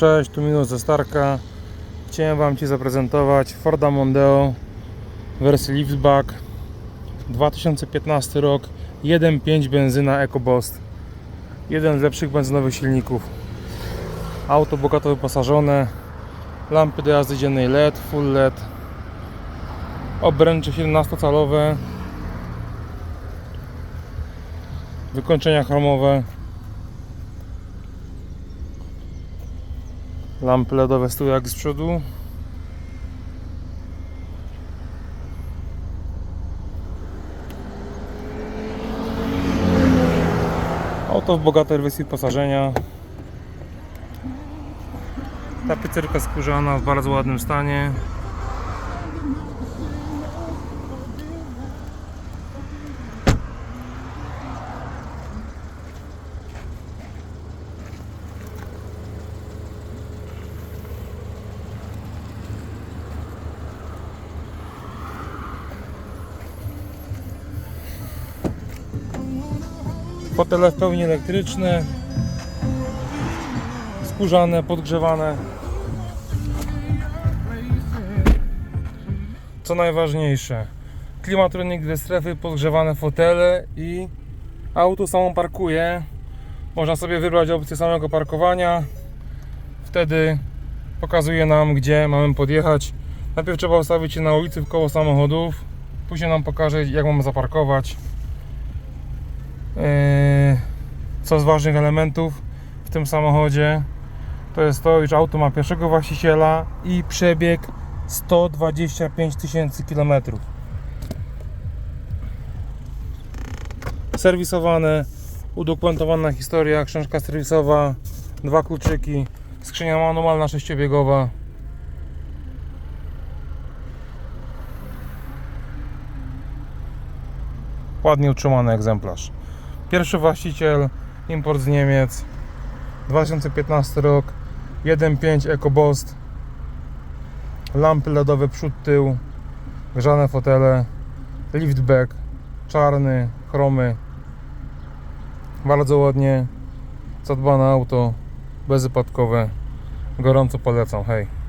Cześć, tu Minus ze Starka. Chciałem Wam Ci zaprezentować Forda Mondeo wersji Liftback 2015 rok 1.5 benzyna EcoBoost jeden z lepszych benzynowych silników. Auto bogato wyposażone lampy do jazdy dziennej LED, full LED. Obręcze 17-calowe wykończenia chromowe Lampy LEDowe z jak z przodu. Auto w bogatej wersji wyposażenia. Tapicerka skórzana w bardzo ładnym stanie. Fotele w pełni elektryczne, skórzane, podgrzewane. Co najważniejsze, klimatronik dwie strefy, podgrzewane fotele i auto samo parkuje. Można sobie wybrać opcję samego parkowania. Wtedy pokazuje nam, gdzie mamy podjechać. Najpierw trzeba ustawić się na ulicy w koło samochodów. Później nam pokaże, jak mamy zaparkować. Co z ważnych elementów w tym samochodzie to jest to, iż auto ma pierwszego właściciela i przebieg 125 tysięcy kilometrów. Serwisowane, udokumentowana historia, książka serwisowa, dwa kluczyki, skrzynia manualna sześciobiegowa. Ładnie utrzymany egzemplarz. Pierwszy właściciel, import z Niemiec, 2015 rok, 1.5 EcoBoost, lampy LEDowe przód, tył, grzane fotele, liftback, czarny, chromy, bardzo ładnie, zadbane auto, bezwypadkowe, gorąco polecam, hej.